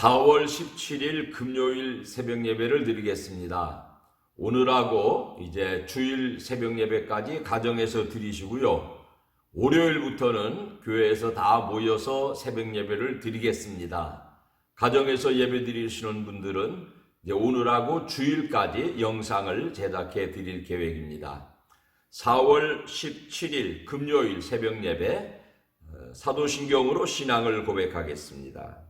4월 17일 금요일 새벽 예배를 드리겠습니다. 오늘하고 이제 주일 새벽 예배까지 가정에서 드리시고요. 월요일부터는 교회에서 다 모여서 새벽 예배를 드리겠습니다. 가정에서 예배 드리시는 분들은 이제 오늘하고 주일까지 영상을 제작해 드릴 계획입니다. 4월 17일 금요일 새벽 예배 어, 사도신경으로 신앙을 고백하겠습니다.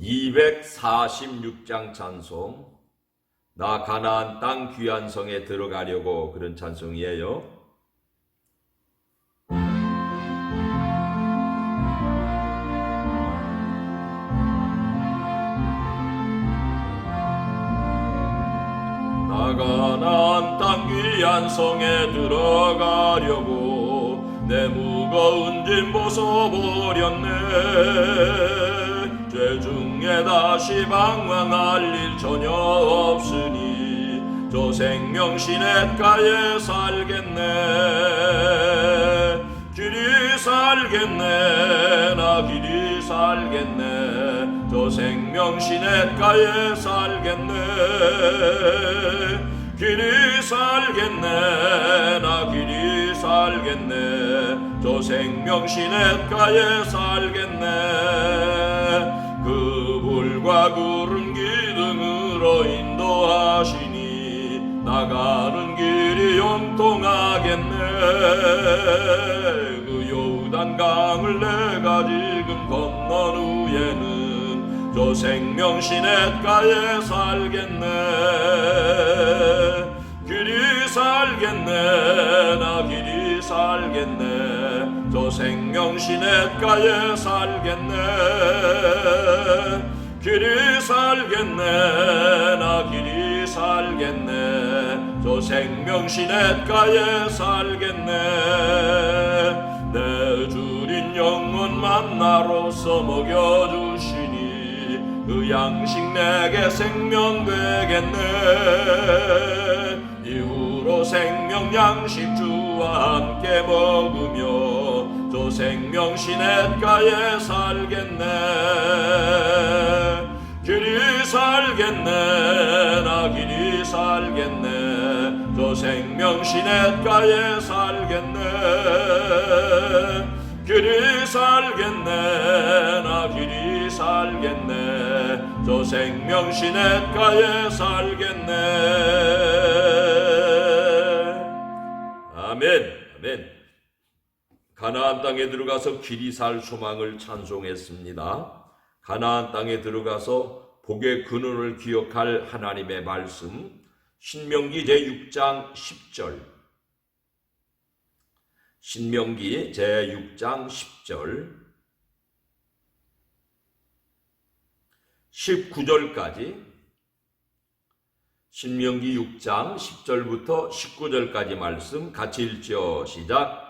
246장 찬송 나 가나안 땅 귀한 성에 들어가려고 그런 찬송이에요. 나 가나안 땅 귀한 성에 들어가려고 내 무거운 짐 벗어버렸네 죄 중에 다시 방황할 일 전혀 없으니 저 생명 시냇가에 살겠네. 길이 살겠네 나 길이 살겠네. 저 생명 시냇가에 살겠네. 길이 살겠네 나 길이 살겠네. 저 생명 시냇가에 살겠네 그 불과 구름 기둥으로 인도하시니 나가는 길이 용통하겠네. 그 요단 강을 내가 지금 건넌 후에는 저 생명 시냇가에 살겠네. 길이 살겠네. 나 길이 살겠네 저 생명 시냇가에 살겠네. 길이 살겠네. 나 길이 살겠네. 저 생명 시냇가에 살겠네. 내 주린 영혼 만나로서 먹여 주시니 그 양식 내게 생명 되겠네. 이후로 생명 양식 주와 함께 먹으며 저 생명 시냇가에 살겠네. 길이 살겠네. 나 길이 살겠네. 저 생명 시냇가에 살겠네. 길이 살겠네. 나 길이 살겠네. 저 생명 시냇가에 살겠네. 아멘. 아멘 가나안 땅에 들어가서 길이 살 소망을 찬송했습니다. 가나안 땅에 들어가서 복의 근원을 기억할 하나님의 말씀 신명기 제6장 10절 신명기 제6장 10절 19절까지 신명기 6장 10절부터 19절까지 말씀 같이 읽죠. 시작.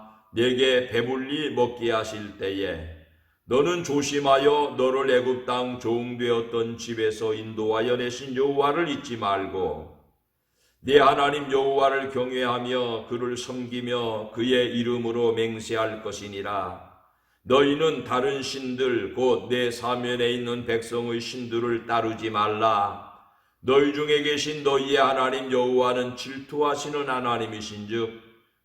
내게 배불리 먹게 하실 때에 너는 조심하여 너를 애굽 땅 종되었던 집에서 인도하여 내신 여호와를 잊지 말고 네 하나님 여호와를 경외하며 그를 섬기며 그의 이름으로 맹세할 것이니라. 너희는 다른 신들 곧 내 사면에 있는 백성의 신들을 따르지 말라. 너희 중에 계신 너희의 하나님 여호와는 질투하시는 하나님이신즉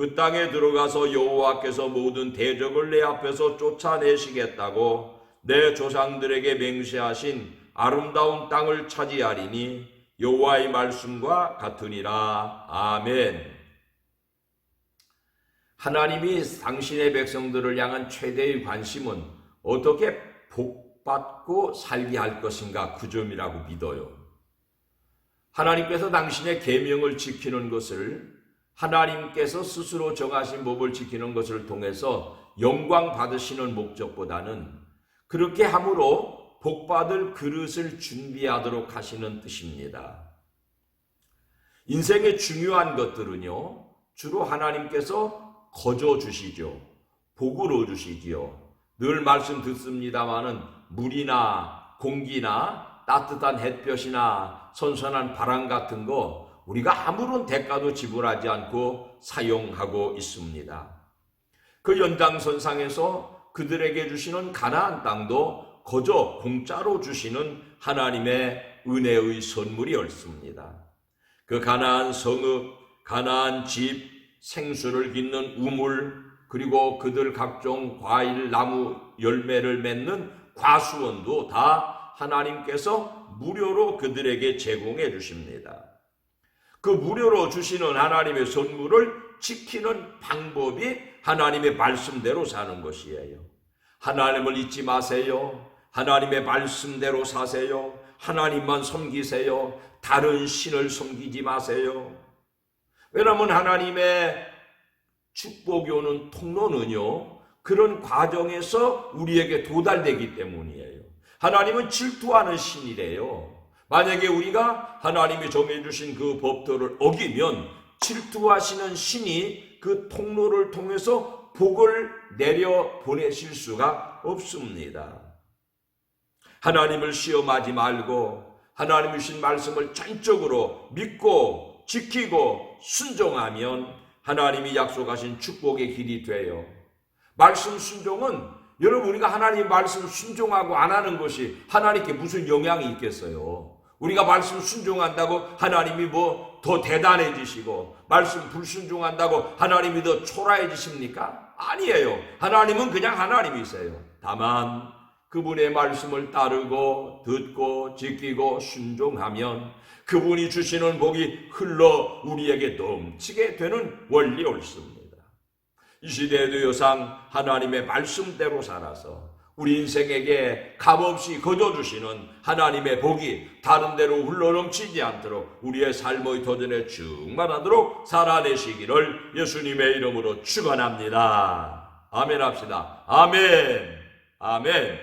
그 땅에 들어가서 여호와께서 모든 대적을 내 앞에서 쫓아내시겠다고 내 조상들에게 맹세하신 아름다운 땅을 차지하리니 여호와의 말씀과 같으니라. 아멘. 하나님이 당신의 백성들을 향한 최대의 관심은 어떻게 복받고 살게 할 것인가 그 점이라고 믿어요. 하나님께서 당신의 계명을 지키는 것을 하나님께서 스스로 정하신 법을 지키는 것을 통해서 영광 받으시는 목적보다는 그렇게 함으로 복받을 그릇을 준비하도록 하시는 뜻입니다. 인생의 중요한 것들은요, 주로 하나님께서 거저 주시죠. 복으로 주시지요. 늘 말씀 듣습니다마는 물이나 공기나 따뜻한 햇볕이나 선선한 바람 같은 거 우리가 아무런 대가도 지불하지 않고 사용하고 있습니다. 그 연장선상에서 그들에게 주시는 가나안 땅도 거저 공짜로 주시는 하나님의 은혜의 선물이 옳습니다. 그 가나안 성읍, 가나안 집, 생수를 깃는 우물, 그리고 그들 각종 과일, 나무, 열매를 맺는 과수원도 다 하나님께서 무료로 그들에게 제공해 주십니다. 그 무료로 주시는 하나님의 선물을 지키는 방법이 하나님의 말씀대로 사는 것이에요. 하나님을 잊지 마세요. 하나님의 말씀대로 사세요. 하나님만 섬기세요. 다른 신을 섬기지 마세요. 왜냐하면 하나님의 축복이 오는 통로는요, 그런 과정에서 우리에게 도달되기 때문이에요. 하나님은 질투하는 신이래요. 만약에 우리가 하나님이 정해주신 그 법도를 어기면 질투하시는 신이 그 통로를 통해서 복을 내려 보내실 수가 없습니다. 하나님을 시험하지 말고 하나님 주신 말씀을 전적으로 믿고 지키고 순종하면 하나님이 약속하신 축복의 길이 돼요. 말씀 순종은 여러분 우리가 하나님 말씀 순종하고 안 하는 것이 하나님께 무슨 영향이 있겠어요? 우리가 말씀 순종한다고 하나님이 뭐 더 대단해지시고 말씀 불순종한다고 하나님이 더 초라해지십니까? 아니에요. 하나님은 그냥 하나님이세요. 다만 그분의 말씀을 따르고 듣고 지키고 순종하면 그분이 주시는 복이 흘러 우리에게 넘치게 되는 원리 옳습니다. 이 시대에도 여상 하나님의 말씀대로 살아서 우리 인생에게 값없이 거둬주시는 하나님의 복이 다른 데로 흘러넘치지 않도록 우리의 삶의 도전에 충만하도록 살아내시기를 예수님의 이름으로 축원합니다. 아멘 합시다. 아멘. 아멘.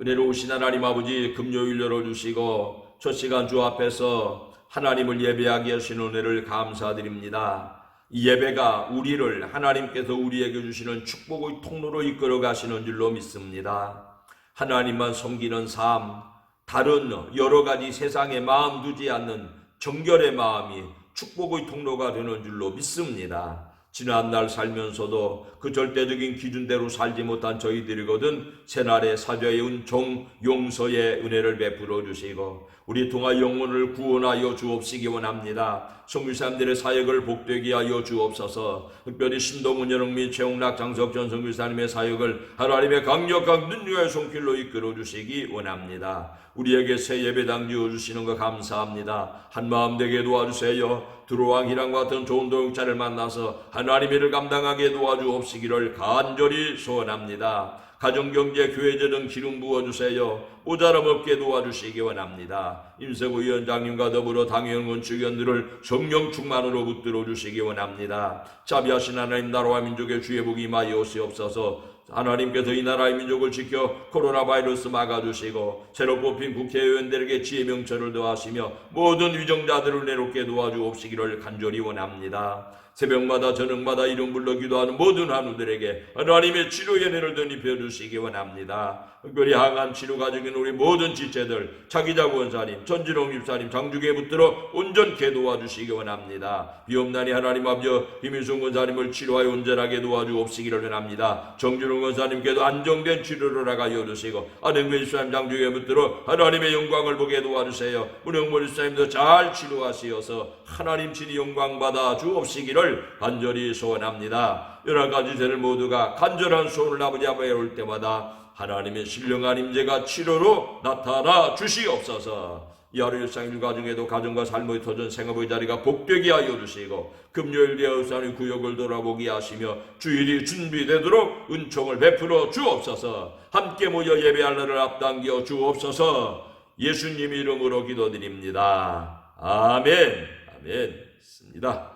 은혜로우신 하나님 아버지 금요일 열어주시고 첫 시간 주 앞에서 하나님을 예배하게 하신 은혜를 감사드립니다. 이 예배가 우리를 하나님께서 우리에게 주시는 축복의 통로로 이끌어 가시는 줄로 믿습니다. 하나님만 섬기는 삶, 다른 여러 가지 세상에 마음 두지 않는 정결의 마음이 축복의 통로가 되는 줄로 믿습니다. 지난날 살면서도 그 절대적인 기준대로 살지 못한 저희들이거든 새날의 사죄의 종 용서의 은혜를 베풀어 주시고 우리 통하 영혼을 구원하여 주옵시기 원합니다. 성교사님들의 사역을 복되게 하여 주옵소서. 특별히 신동훈 여영민 최홍락 장석전 성교사님의 사역을 하나님의 강력한 능력의 손길로 이끌어 주시기 원합니다. 우리에게 새 예배당 지어주시는 거 감사합니다. 한 마음 되게 도와주세요. 두루왕 희랑 같은 좋은 도용자를 만나서 하나님의 일을 감당하게 도와주옵시기를 간절히 소원합니다. 가정경제, 교회제 등 기름 부어주세요. 모자람 없게 도와주시기 원합니다. 임세구 위원장님과 더불어 당연 원칙위원들을 성령 충만으로 붙들어 주시기 원합니다. 자비하신 하나님 나라와 민족의 주의 복이 임하여 오시옵소서 하나님께서 이 나라의 민족을 지켜 코로나 바이러스 막아주시고 새로 뽑힌 국회의원들에게 지혜 명철을 더하시며 모든 위정자들을 내롭게 도와주옵시기를 간절히 원합니다. 새벽마다 저녁마다 이름 불러 기도하는 모든 한우들에게 하나님의 치료의 은혜를 덧입혀 주시기 원합니다. 특별히 항암 치료 가정인 우리 모든 지체들 차기자 원사님, 전진홍 집사님, 장주계 붙들어 온전케 도와주시기 원합니다. 비옵나니 하나님 아버지 김일순 원사님을 치료하여 온전하게 도와주옵시기를 원합니다. 정준홍 원사님께도 안정된 치료를 하여 주시고 안행배 집사님, 장주계 붙들어 하나님의 영광을 보게 도와주세요. 문영모 집사님도 잘 치료하시어서 하나님 친히 영광 받아 주옵시기를 간절히 소원합니다. 여러 가지 죄를 모두가 간절한 소원을 아버지 앞에 올 때마다 하나님의 신령한 임재가 치료로 나타나 주시옵소서. 이 하루 일상 일가정에도 가정과 삶의 터전 생업의 자리가 복되게 하여 주시고 금요일 대의사의 구역을 돌아보게 하시며 주일이 준비되도록 은총을 베풀어 주옵소서. 함께 모여 예배할 날을 앞당겨 주옵소서. 예수님 이름으로 기도드립니다. 아멘. 아멘. 있습니다.